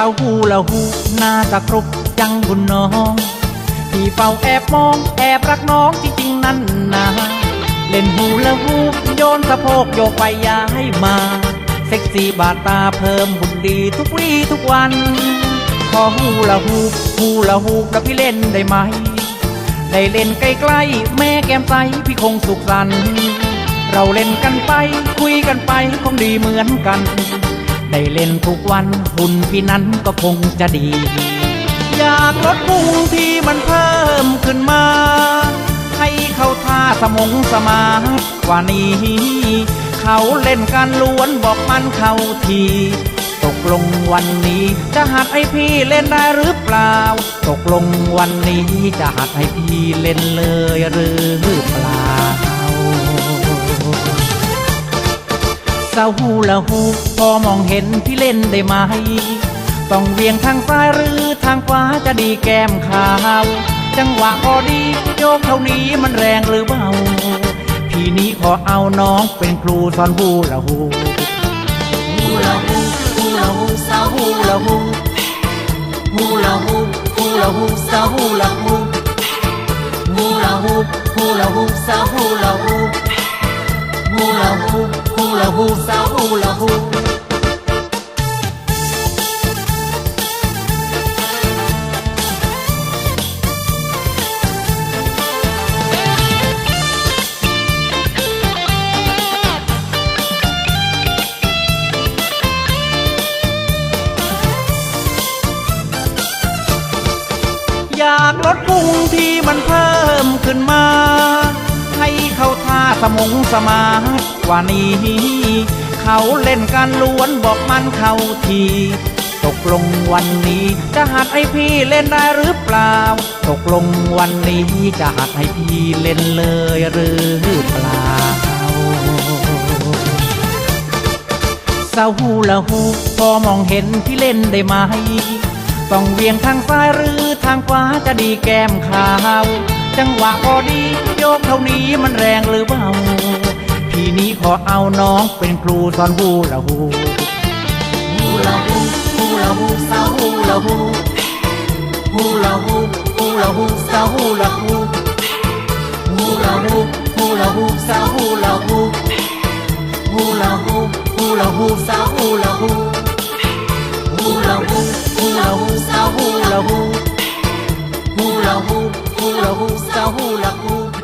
าวฮูละฮูหน้าตะครุบจังบุญน้องพี่เฝ้าแอบมองแอบรักน้องจริงๆนั่นนะเล่นฮูละฮูโยนสะโพกโยกไปย้ายมา เซ็กซี่บาดตาเพิ่มบุญดีทุกวี่ทุกวัน ขอฮูละฮูฮูละฮูแล้วพี่เล่นได้ไหม ได้เล่นใกล้ๆแม่แก้มใสพี่คงสุขสันต์เราเล่นกันไปคุยกันไปคงดีเหมือนกัน ได้เล่นทุกวันหุ่นพี่นั้นก็คงจะดี อยากลดพุงที่มันเพิ่มขึ้นมา ให้เข้าท่าสมงสมารกว่านี้ เขาเล่นกันล้วนบอกมันเข้าทีตกลงวันนี้จะหัดให้พี่เล่นได้หรือเปล่า ตกลงวันนี้จะหัดให้พี่เล่นเลยหรือเปล่า สาฮูละฮูพอมองเห็นพี่เล่นได้ไหม ต้องเวียงทางซ้ายหรือทางขวาจะดีแก้มขาว จังหวะพอดีโยกเท่านี้มันแรงหรือเบา พี่นี้ขอเอาน้องเป็นครูสอนฮูละฮูฮูลาฮูฮูลาฮูสาวฮูลาฮูฮูลาฮูฮูลาฮูสาวฮูลาฮูฮูลาฮูฮูลาฮูสาวฮูลาฮู ฮูลาฮูฮูลาฮูสาวฮูลาฮูอยากลดพุงที่มันเพิ่มขึ้นมา สมงสมาร์ทกว่านี้ เขาเล่นกันล้วนบอกมันเข้าทีตกลงวันนี้จะหัดให้พี่เล่นได้หรือเปล่า ตกลงวันนี้จะหัดให้พี่เล่นเลยหรือเปล่าสาฮูละฮูพอมองเห็นพี่เล่นได้ไหม ต้องเวียงทางซ้ายหรือทางขวาจะดีแก้มขาว จังหวะพอดีโยกเท่านี้มันแรงหรือเบาพี่นี้ขอเอาน้องเป็นครูสอนฮูละฮูฮูลาฮูฮูลาฮูสาวฮูลาฮูฮูลาฮูฮูลาฮูสาวฮูลาฮูฮูลาฮูฮูลาฮูสาวฮูลาฮูฮูลาฮูฮูลาฮูสาวฮูลาฮูฮูลาฮูฮูลาฮูสาวฮูลาฮูฮูลาฮูลาฮู สาวฮูลาฮู